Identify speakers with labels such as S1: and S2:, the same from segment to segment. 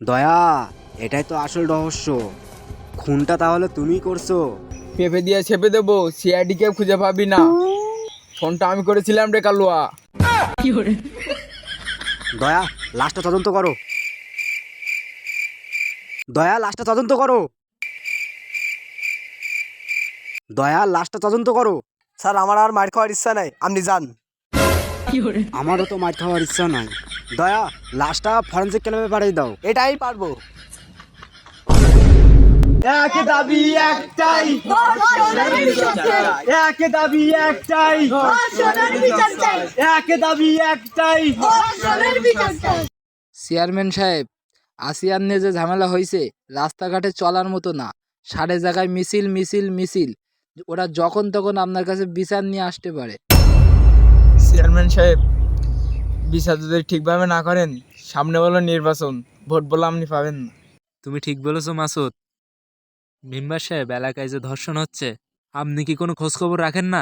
S1: দয়া এটাই তো আসল রহস্য। খুনটা তাহলে তুমি করছ।
S2: পেঁপে দিয়ে ছেপে দেবো সিআইডি কে খুঁজে পাবি না। ফোনটা আমি করেছিলাম রে কালুয়া।
S1: দয়া লাশটা তদন্ত করো। দয়া লাশটা তদন্ত করো। দয়া লাশটা তদন্ত করো।
S3: স্যার আমার আর মার খাওয়ার ইচ্ছা নাই। আপনি যান।
S1: আমারও তো মার খাওয়ার ইচ্ছা নাই। দয়া লাশটা ফরেন্সিক ক্লাবে পাঠিয়ে দাও।
S3: এটাই পারব।
S4: এক দাবি একটাই। এক দাবি একটাই। এক দাবি একটাই।
S5: চেয়ারম্যান সাহেব আসিয়ার নিয়ে যে ঝামেলা হয়েছে রাস্তাঘাটে চলার মতো না। সাড়ে জায়গায় মিছিল মিছিল মিছিল। ওরা যখন তখন আপনার কাছে বিচার নিয়ে আসতে পারে।
S2: চেয়ারম্যান সাহেব বিচার যদি ঠিকভাবে না করেন সামনে বলো নির্বাচন ভোট বলে আপনি পাবেন না।
S6: তুমি ঠিক বলেছ মাসুদ। মেম্বার সাহেব এলাকায় যে ধর্ষণ হচ্ছে আপনি কি কোনো খোঁজ খবর রাখেন না?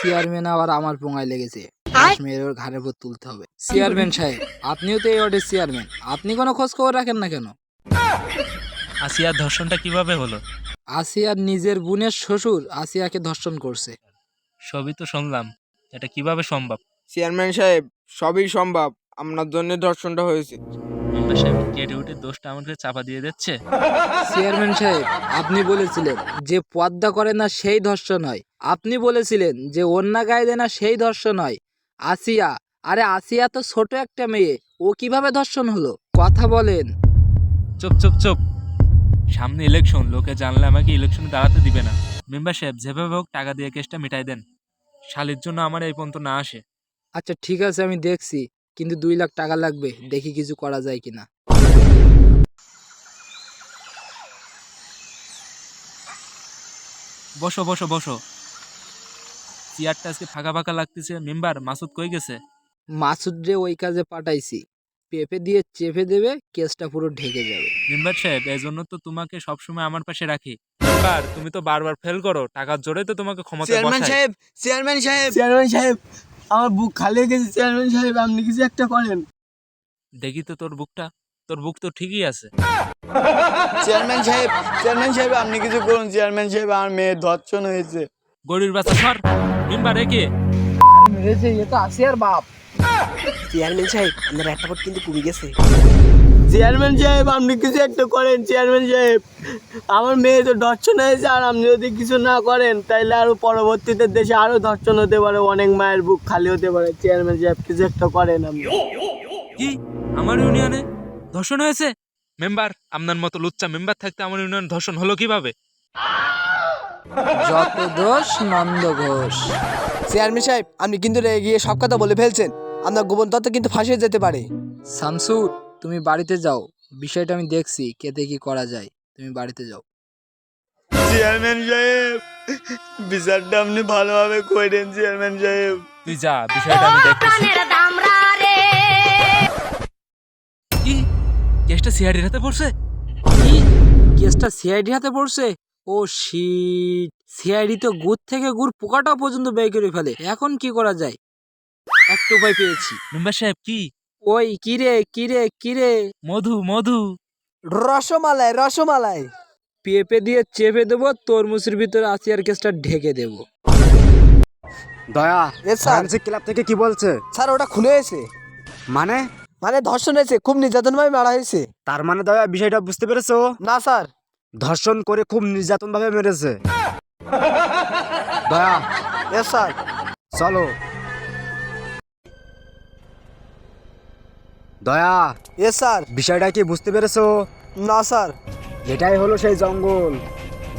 S5: চেয়ারম্যান আবার আমার পোঙায় লেগেছে। কাশ্মীরের ওর ঘাড়ের উপর তুলতে হবে। চেয়ারম্যান সাহেব আপনিও তো এই ওয়ার্ডের চেয়ারম্যান। আপনি কোনো খোঁজ খবর রাখেন না কেন?
S6: আসিয়ার ধর্ষণটা কীভাবে হলো?
S5: আসিয়ার নিজের বোনের শ্বশুর আসিয়াকে ধর্ষণ করছে।
S6: সবই তো শুনলাম। এটা কীভাবে সম্ভব?
S2: চেয়ারম্যান সাহেব সবই সম্ভব। আপনার জন্য ধর্ষণটা হয়েছে।
S6: মেম্বার সাহেব কেটে উঠে দোষটা আমাকে চাপা দিয়ে দিচ্ছে?
S5: চেয়ারম্যান সাহেব আপনি বলেছিলেন যে পদ্মা করে না সেই ধর্ষণ হয়। আপনি বলেছিলেন যে অন্যা গায়ে দেয় না সেই ধর্ষণ হয়। আসিয়া আরে আসিয়া তো ছোট একটা মেয়ে ও কীভাবে ধর্ষণ হলো? কথা বলেন।
S6: চুপ চুপ চুপ। সামনে ইলেকশন লোকে জানলে আমাকে ইলেকশনে দাঁড়াতে দিবে না। মেম্বার সাহেব যেভাবে হোক টাকা দিয়ে কেসটা মিটাই দেন। শালির জন্য আমার এই পর্যন্ত না আসে।
S5: আচ্ছা ঠিক আছে আমি দেখছি কিন্তু দুই লাখ টাকা লাগবে দেখি কিছু করা যায় কিনা।
S6: বসো বসো বসো। চেয়ারটা আজকে ফাঁকা ফাঁকা লাগতেছে। মেম্বার মাসুদ কই গেছে?
S5: মাসুদ রে ওই কাজে পাঠাইছি। পেঁপে দিয়ে চেপে দেবে কেসটা পুরো ঢেকে যাবে।
S6: মেম্বার সাহেব এই জন্য তো তোমাকে সবসময় আমার পাশে রাখি। মেম্বার তুমি তো বারবার ফেল করো টাকার জোরে তো তোমাকে ক্ষমতা
S3: চেয়ারম্যান
S6: বসাই।
S3: সাহেব চেয়ারম্যান সাহেব।
S4: চেয়ারম্যান সাহেব আমার বুক খালি হয়ে গেছে চেয়ারম্যান সাহেব আপনি কিছু একটা করেন
S6: দেখি তো তোর বুকটা তোর বুক তো ঠিকই আছে।
S4: চেয়ারম্যান সাহেব চেয়ারম্যান সাহেব আপনি কিছু করুন চেয়ারম্যান সাহেব আমার মেয়ে ধর্ষণ হয়েছে।
S6: গরির বাচ্চা সর মেম্বার একে
S5: মেরেছে এ তো আসিয়ার বাপ।
S3: চেয়ারম্যান সাহেব একটা কিন্তু কমে গেছে।
S4: চেয়ারম্যান সাহেব আপনি কিছু একটা করেন চেয়ারম্যান সাহেব। আমার মেয়ে তো ধর্ষণ হয়েছে আর আপনি যদি কিছু না করেন তাহলে আরও পরবর্তীতে দেশে আরও ধর্ষণ হতে পারে অনেক মায়ের বুক খালি হতে পারে। চেয়ারম্যান সাহেব কিছু একটা করেন আপনি।
S6: কি? আমার ইউনিয়নে ধর্ষণ হয়েছে? মেম্বার আপনার মতো লুচ্চা মেম্বার থাকতে আমার ইউনিয়ন ধর্ষণ হলো কীভাবে?
S5: যত দোষ নন্দ ঘোষ।
S3: চেয়ারম্যান সাহেব আপনি কিন্তু রেগে গিয়ে সব কথা বলে ফেলছেন। আপনার গোপন তথ্য কিন্তু ফাঁসিয়ে যেতে পারে।
S5: শামসুর তুমি বাড়িতে যাও। বিষয়টা আমি দেখছি কেতে কি করা যায়। তুমি বাড়িতে যাও।
S4: চেয়ারম্যান সাহেব বিচারটা আপনি ভালোভাবে করেন চেয়ারম্যান সাহেব।
S6: তুই যা বিষয়টা আমি দেখতেছি। কি? কেসটা সিআইডির হাতে পড়ছে?
S5: কি? কেসটা সিআইডি হাতে পড়ছে? ও শিট। সিআইডি তো গুড় থেকে গুড় পোকাটা পর্যন্ত বের করে ফেলে। এখন কি করা যায়? একটা উপায় পেয়েছি।
S6: মেম্বার সাহেব কি?
S5: ওই কিরে কিরে কিরে
S6: মধু মধু।
S3: রসমালাই রসমালাই।
S5: পেঁপে দিয়ে চেপে দেবো তরমুজের ভিতরে আসিয়ার কেসটা ঢেকে দেবো।
S1: দয়া
S3: এ স্যার।
S1: ফরেন্সিক ক্লাব থেকে কি বলছে?
S3: স্যার ওটা খুলে হয়েছে
S1: মানে?
S3: মানে ধর্ষণ হয়েছে খুব নির্যাতনভাবে মারা হয়েছে।
S1: তার মানে দয়া বিষয়টা বুঝতে পেরেছ?
S3: না স্যার।
S1: ধর্ষণ করে খুব নির্যাতন ভাবে মেরেছে দয়া
S3: এস
S1: চলো। দয়া
S3: এ স্যার
S1: বিষয়টা কি বুঝতে পেরেছ?
S3: না স্যার
S1: এটাই হলো সেই জঙ্গল।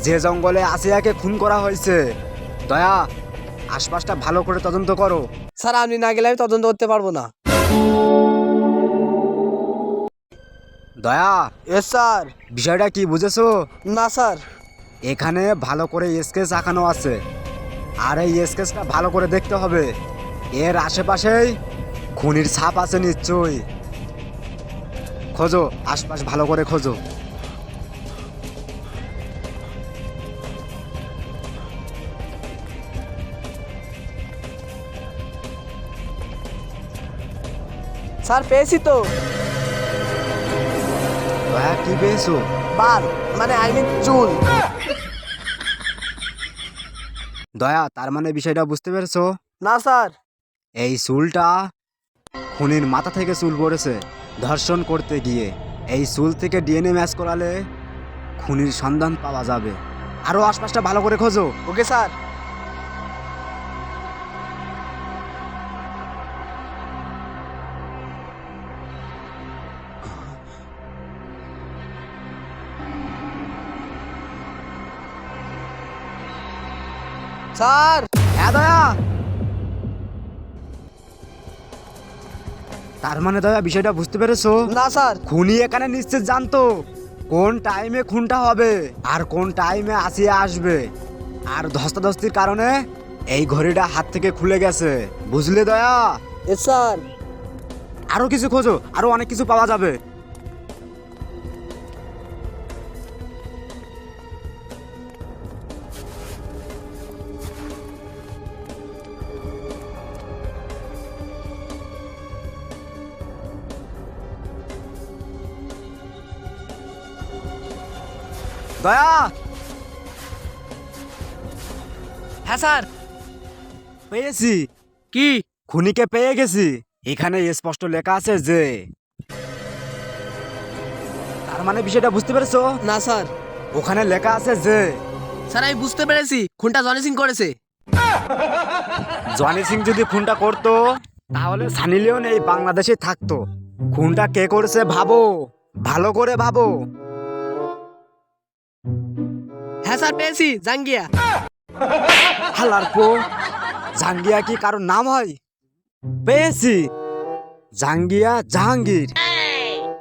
S1: যে জঙ্গলে আসিয়াকে খুন করা হয়েছে। দয়া আশপাশটা ভালো করে তদন্ত করো।
S3: স্যার আপনি না গেলে আমি তদন্ত করতে পারব না।
S1: দয়া
S3: এস স্যার
S1: বিষয়টা কি বুঝেছ?
S3: না স্যার
S1: এখানে ভালো করে স্কেচ আঁকানো আছে। আর এই স্কেচটা ভালো করে দেখতে হবে। এর আশেপাশেই খুনির ছাপ আছে নিশ্চয়ই। খোঁজো আশপাশ ভালো করে খোঁজো।
S3: স্যার পেয়েছি তো।
S1: দয়া কি পেয়েছ?
S3: বাল মানে আই মিন চুল।
S1: দয়া তার মানে বিষয়টা বুঝতে পেরেছ?
S3: না স্যার।
S1: এই চুলটা খুনির মাথা থেকে চুল পড়েছে ধর্ষণ করতে গিয়ে। এই চুল থেকে ডিএনএ ম্যাচ করালে খুনির সন্ধান পাওয়া যাবে। আরও আশপাশটা ভালো করে খোঁজো।
S3: Okay sir. স্যার।
S1: হ্যাঁ দয়া। তার মানে দয়া বিষয়টা বুঝতে পেরেছ?
S3: না স্যার।
S1: খুনি এখানে নিশ্চিত জানতো কোন টাইমে খুনটা হবে আর কোন টাইমে আসিয়া আসবে। আর ধস্তাধস্তির কারণে এই ঘড়িটা হাত থেকে খুলে গেছে। বুঝলে দয়া?
S3: স্যার।
S1: আরও কিছু খোঁজো আরও অনেক কিছু পাওয়া যাবে। দয়া।
S3: হ্যাঁ স্যার।
S1: পেয়েছি।
S3: কি?
S1: খুনিকে পেয়ে গেছি। এখানে স্পষ্ট লেখা আছে যে তার মানে বিষয়টা বুঝতে পেরেছ?
S3: না স্যার।
S1: ওখানে লেখা আছে যে
S3: স্যার আমি বুঝতে পেরেছি। খুনটা জনি সিং করেছে।
S1: জনি সিং যদি খুনটা করতো তাহলে সানি লিওন এই বাংলাদেশে থাকতো। খুনটা কে করেছে ভাবো। ভালো করে ভাবো।
S3: হ্যাঁ স্যার, পেয়েছি, জাঙ্গিয়া।
S1: হালার পো, জাঙ্গিয়া কি কারোর নাম হয়? পেয়েছি। জাঙ্গিয়া জাহাঙ্গীর।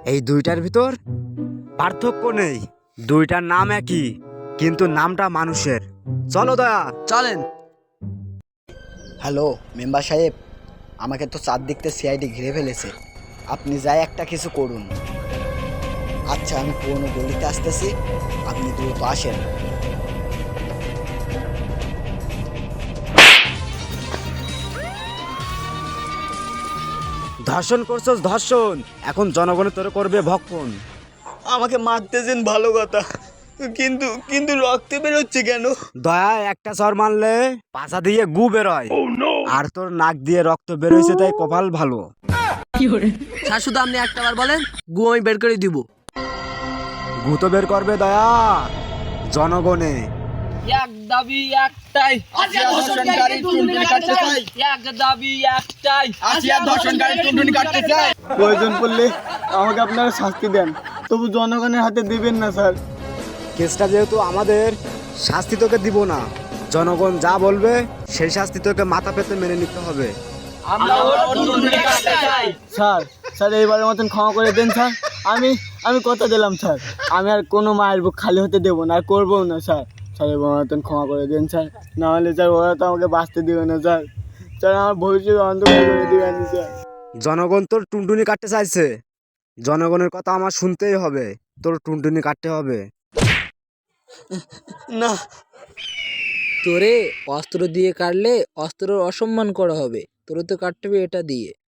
S1: এই দুইটার ভিতর পার্থক্য নেই। দুইটার নাম একই, কিন্তু নামটা মানুষের। চলো দয়া।
S3: চলেন।
S7: হ্যালো, মেম্বার সাহেব, আমাকে তো চারদিক থেকে সিআইডি ঘিরে ফেলেছে। আপনি যাই একটা কিছু করুন। আচ্ছা আমি পুরনো গলিতে আসতেছি। আপনি দ্রুত আসেন।
S1: ধর্ষণ করছস ধর্ষণ। এখন জনগণের তোর করবে ভক্ষণ।
S4: আমাকে মারতেছেন ভালো কথা কিন্তু কিন্তু রক্ত বেরোচ্ছে কেন?
S1: দয়া একটা সর মারলে পাছা দিয়ে গু বেরোয়। আর তোর নাক দিয়ে রক্ত বেরোইছে তাই কপাল ভালো।
S3: শুধু আপনি একটা বার বলেন গু আমি বের করে দিব।
S1: গু তো বের করবে দয়া। জনগণে।
S5: এক দাবি একটাই এক দাবি একটাই
S4: প্রয়োজন পড়লে আমাকে আপনারা শাস্তি দেন। তবু জনগণের হাতে দেবেন না স্যার।
S1: কেসটা যেহেতু আমাদের শাস্তি তোকে দিব না। জনগণ যা বলবে সেই শাস্তি তোকে মাথা পেতে মেনে নিতে হবে।
S4: স্যার স্যার এইবারের মতন ক্ষমা করে দেন স্যার। আমি আমি কথা দিলাম স্যার। আমি আর কোনো মায়ের বুক খালি হতে দেবো না আর করব না স্যার। স্যার এবার মতন ক্ষমা করে দেন স্যার। না হলে স্যার ওরা তো আমাকে বাঁচতে দিবে না স্যার। স্যার আমার ভবিষ্যৎ অন্ধকার করে দিবেন স্যার।
S1: জনগণ তোর টুনটুনি কাটতে চাইছে। জনগণের কথা আমার শুনতেই হবে। তোর টুনটুনি কাটতে হবে।
S4: না।
S5: তোরে অস্ত্র দিয়ে কাটলে অস্ত্রের অসম্মান করা হবে। তোরে তো কাটতে হবে এটা দিয়ে।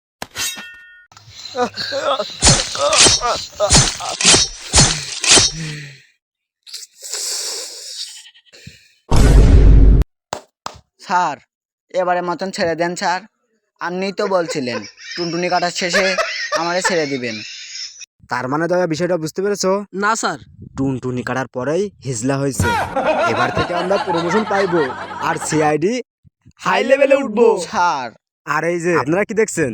S7: স্যার এবারে মতন ছেড়ে দেন স্যার। আপনিই তো বলছিলেন টুনটুনি কাটার শেষে আমারে ছেড়ে দিবেন।
S1: তার মানে দয়া বিষয়টা বুঝতে পেরেছ?
S3: না স্যার।
S1: টুনটুনি কাটার পরেই হিজলা হয়েছে। এবার থেকে আমরা প্রমোশন পাইবো আর সিআইডি হাই লেভেলে উঠবো।
S7: স্যার।
S1: আর এই যে আপনারা কি দেখছেন?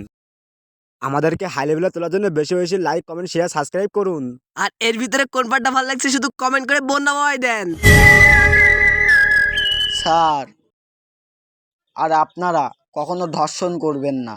S1: আমাদেরকে হাই লেভেলে তোলার জন্য বেশি বেশি লাইক কমেন্ট শেয়ার সাবস্ক্রাইব করুন।
S3: আর এর ভিতরে কোন পার্টটা ভালো লাগছে শুধু কমেন্ট করে বন্যা বয় দেন।
S7: স্যার আর আপনারা কখনো ধর্ষণ করবেন না।